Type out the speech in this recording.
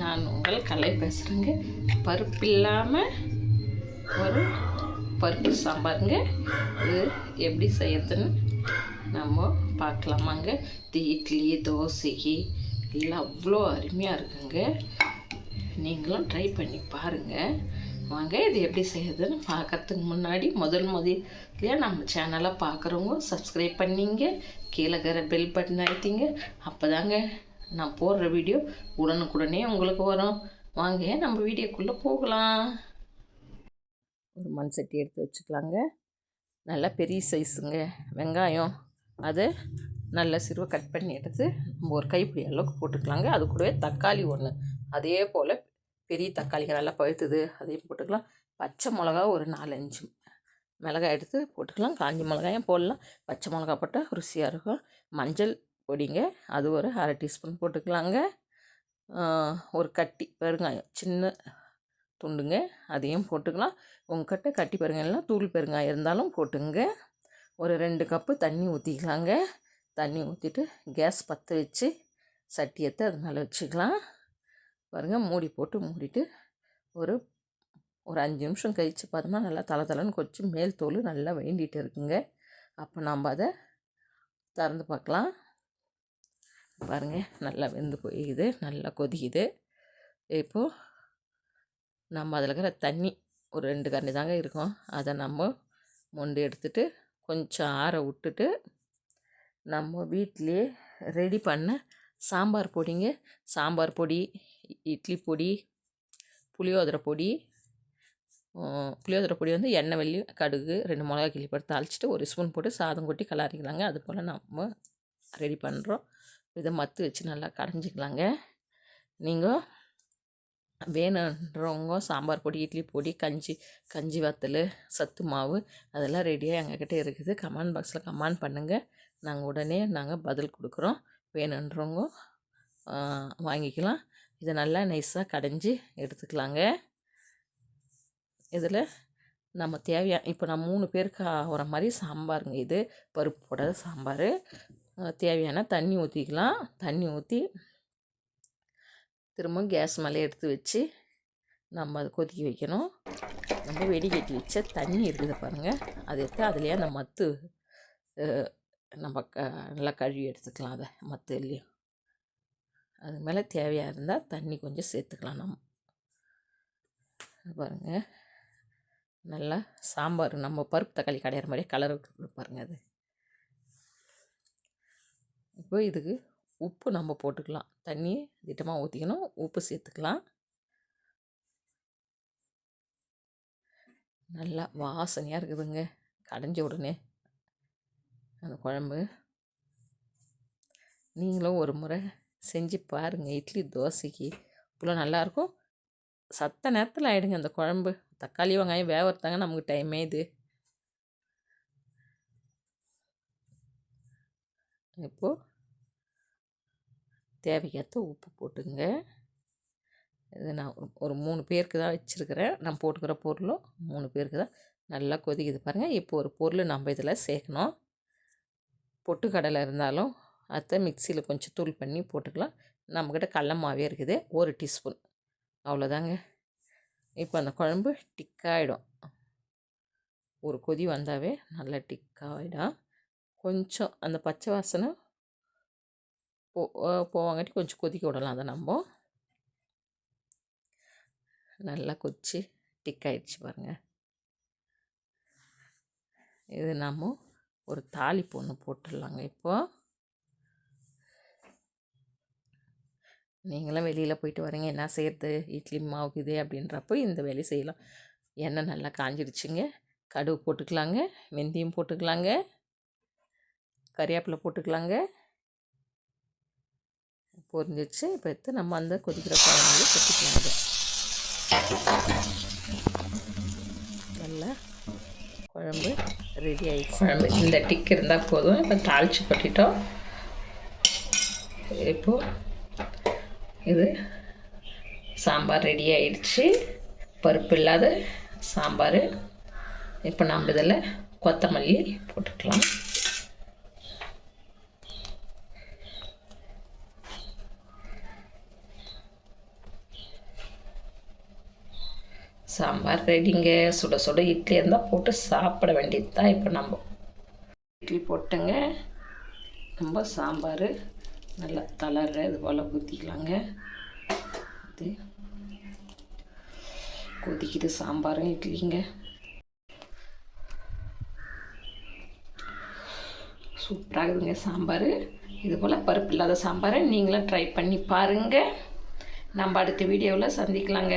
நான் உங்கள் கலை பேசுகிறேங்க பருப்பு இல்லாமல் ஒரு பருப்பு சாம்பாருங்க. இது எப்படி செய்யறதுன்னு நம்ம பார்க்கலாமாங்க. இது இட்லி தோசைக்கு எல்லாம் அவ்வளோ அருமையாக இருக்குங்க. நீங்களும் ட்ரை பண்ணி பாருங்கள் வாங்க இது எப்படி செய்யறதுன்னு பார்க்கறதுக்கு முன்னாடி முதல் முதல்ல நம்ம சேனலை பார்க்குறவங்க சப்ஸ்கிரைப் பண்ணிங்க. கீழே இருக்கிற பெல் பட்டன் அழுத்திங்க. அப்போ தாங்க நான் போடுற வீடியோ உடனுக்குடனே உங்களுக்கு வரும். வாங்க நம்ம வீடியோக்குள்ளே போகலாம். ஒரு மண் சட்டி எடுத்து வச்சுக்கலாங்க. நல்லா பெரிய சைஸுங்க. வெங்காயம் அது நல்ல சிறுவை கட் பண்ணி எடுத்து நம்ம ஒரு கைப்பிடி அளவுக்கு போட்டுக்கலாங்க. அது கூடவே தக்காளி ஒன்று அதே போல் பெரிய தக்காளிங்க நல்லா பழுத்துது அதையும் போட்டுக்கலாம். பச்சை மிளகா ஒரு நாலஞ்சு மிளகாய் எடுத்து போட்டுக்கலாம். காஞ்சி மிளகாயும் போடலாம். பச்சை மிளகா போட்டால் ருசியாக இருக்கும். மஞ்சள் பொடிங்க. அது ஒரு அரை டீஸ்பூன் போட்டுக்கலாங்க. ஒரு கட்டி பெருங்காயம் சின்ன துண்டுங்க. அதையும் போட்டுக்கலாம். உங்ககிட்ட கட்டி பெருங்காயம்லாம் தூள் பெருங்காயம் இருந்தாலும் போட்டுங்க. ஒரு ரெண்டு கப்பு தண்ணி ஊற்றிக்கலாங்க தண்ணி ஊற்றிட்டு கேஸ் பற்ற வச்சு சட்டியத்தை எடுத்து அது மேலே வச்சுக்கலாம். பாருங்கள் மூடி போட்டு மூடிட்டு ஒரு ஒரு அஞ்சு நிமிஷம் கழித்து பார்த்தோம்னா நல்லா தலை தலைன்னு கொச்சு மேல் தோல் நல்லா வேண்டிகிட்டு இருக்குங்க. அப்போ நாம் அதை திறந்து பார்க்கலாம். பாருங்கள் நல்லா வெந்து போயிடுது நல்லா கொதிக்குது. இப்போது நம்ம அதில் இருக்கிற தண்ணி ஒரு ரெண்டு கரண்டி தாங்க இருக்கும். அதை நம்ம மொண்டு எடுத்துட்டு கொஞ்சம் ஆற விட்டுட்டு நம்ம வீட்டிலேயே ரெடி பண்ண சாம்பார் பொடிங்க. சாம்பார் பொடி இட்லி பொடி புளியோதரை பொடி புளியோதரை பொடி வந்து எண்ணெய் வெள்ளி கடுகு ரெண்டு மிளகா கிள்ளி போட்டு தாளிச்சிட்டு ஒரு ஸ்பூன் போட்டு சாதம் கொட்டி கலாரிக்கலாங்க. அது போல் நம்ம ரெடி பண்ணுறோம் இதை மத்து வச்சு நல்லா கடைஞ்சிக்கலாங்க. நீங்கள் வேணுன்றவங்க சாம்பார் பொடி இட்லி பொடி கஞ்சி கஞ்சி வத்தல் சத்து மாவு அதெல்லாம் ரெடியாக எங்ககிட்ட இருக்குது. கமெண்ட் பாக்ஸில் கமெண்ட் பண்ணுங்கள் நாங்கள் உடனே நாங்கள் பதில் கொடுக்குறோம். வேணுன்றவங்க வாங்கிக்கலாம். இதை நல்லா நைஸாக கடைஞ்சி எடுத்துக்கலாங்க. இதில் நம்ம தேவையான இப்போ நான் மூணு பேருக்கு ஆகிற மாதிரி சாம்பாருங்க இது. பருப்பு போடாத சாம்பார் தேவையான தண்ணி ஊற்றிக்கலாம் தண்ணி ஊற்றி திரும்ப கேஸ் மேலே எடுத்து வச்சு நம்ம அதை கொதிக்க வைக்கணும். நம்ம வெடிகட்டி வச்ச தண்ணி இருக்குது பாருங்கள் அதை எடுத்து அதுலேயே அந்த மத்து நம்ம க நல்லா கழுவி எடுத்துக்கலாம் அதை மத்து இல்லையும் அது மேலே தேவையாக இருந்தால் தண்ணி கொஞ்சம் சேர்த்துக்கலாம் நம்ம. பாருங்கள் பாருங்க. நல்லா சாம்பார் நம்ம பருப்பு தக்காளி கடையிற மாதிரியே கலர் பாருங்க அது. இப்போ இதுக்கு உப்பு நம்ம போட்டுக்கலாம். தண்ணி திட்டமாக ஊற்றிக்கணும் உப்பு சேர்த்துக்கலாம். நல்லா வாசனையாக இருக்குதுங்க. கடைஞ்ச உடனே அந்த குழம்பு. நீங்களும் ஒரு முறை செஞ்சு பாருங்கள் இட்லி தோசைக்கு இவ்வளோ நல்லாயிருக்கும் சத்த நேரத்தில் ஆகிடுங்க அந்த குழம்பு. தக்காளி வெங்காயம் வேவறதாங்க நமக்கு டைமே இது. இப்போது தேவைக்கேற்ற உப்பு போட்டுங்க இது நான் ஒரு- மூணு பேருக்கு தான் வச்சுருக்கிறேன். நான் போட்டுக்கிற பொருளும் மூணு பேருக்கு தான். நல்லா கொதிக்குது பாருங்கள் இப்போ ஒரு பொருள் நம்ம இதில் சேர்க்கணும். பொட்டுக்கடலை இருந்தாலும் அதை மிக்சியில் கொஞ்சம் தூள் பண்ணி போட்டுக்கலாம். நம்மக்கிட்ட கடல மாவே இருக்குது. ஒரு டீஸ்பூன். அவ்வளோதாங்க. இப்போ அந்த குழம்பு டிக்காயிடும் ஒரு கொதி வந்தாவே நல்லா டிக்காயிடும் கொஞ்சம் அந்த பச்சை வாசனை போ போவாங்காட்டி கொஞ்சம் கொதிக்க விடலாம். அதை நம்ம நல்லா கொதிச்சு டிக் ஆயிடுச்சு பாருங்கள் இது நம்ம ஒரு தாளிப்பு ஒன்று போட்டுடலாங்க இப்போ. நீங்களாம் வெளியில் போயிட்டு வரீங்க. என்ன செய்யறது இட்லி மாவு இது அப்படின்றப்போ இந்த வேலையை செய்யலாம். எண்ணெய் நல்லா காஞ்சிடுச்சுங்க கடுகு போட்டுக்கலாங்க. வெந்தயம் போட்டுக்கலாங்க. கறியாப்பில் போட்டுக்கலாங்க. பொரிஞ்சிச்சு. இப்போ எடுத்து நம்ம அந்த கொதிக்கிற குழம்பு கொட்டிக்கலாங்க. நல்லா குழம்பு ரெடி ஆகிடுச்சு குழம்பு இந்த டிக் இருந்தால் போதும். இப்போ தாளித்து கொட்டிட்டோம். இப்போது இது சாம்பார் ரெடி ஆயிடுச்சு. பருப்பு இல்லாத சாம்பார். இப்போ நம்ம இதில் கொத்தமல்லி போட்டுக்கலாம். சாம்பார் ரெடிங்க சுட சுட இட்லி இருந்தால் போட்டு சாப்பிட வேண்டியது தான் இப்போ நம்ம. இட்லி போட்டுங்க. நம்ம சாம்பார் நல்லா தளர்ற இது போல் ஊற்றிக்கலாங்க இது கொதிக்குது சாம்பாரும் இட்லிங்க. சூப்பராகுதுங்க சாம்பார். இது போல் பருப்பு இல்லாத சாம்பாரை நீங்களும் ட்ரை பண்ணி பாருங்கள் நம்ம அடுத்த வீடியோவில் சந்திக்கலாங்க.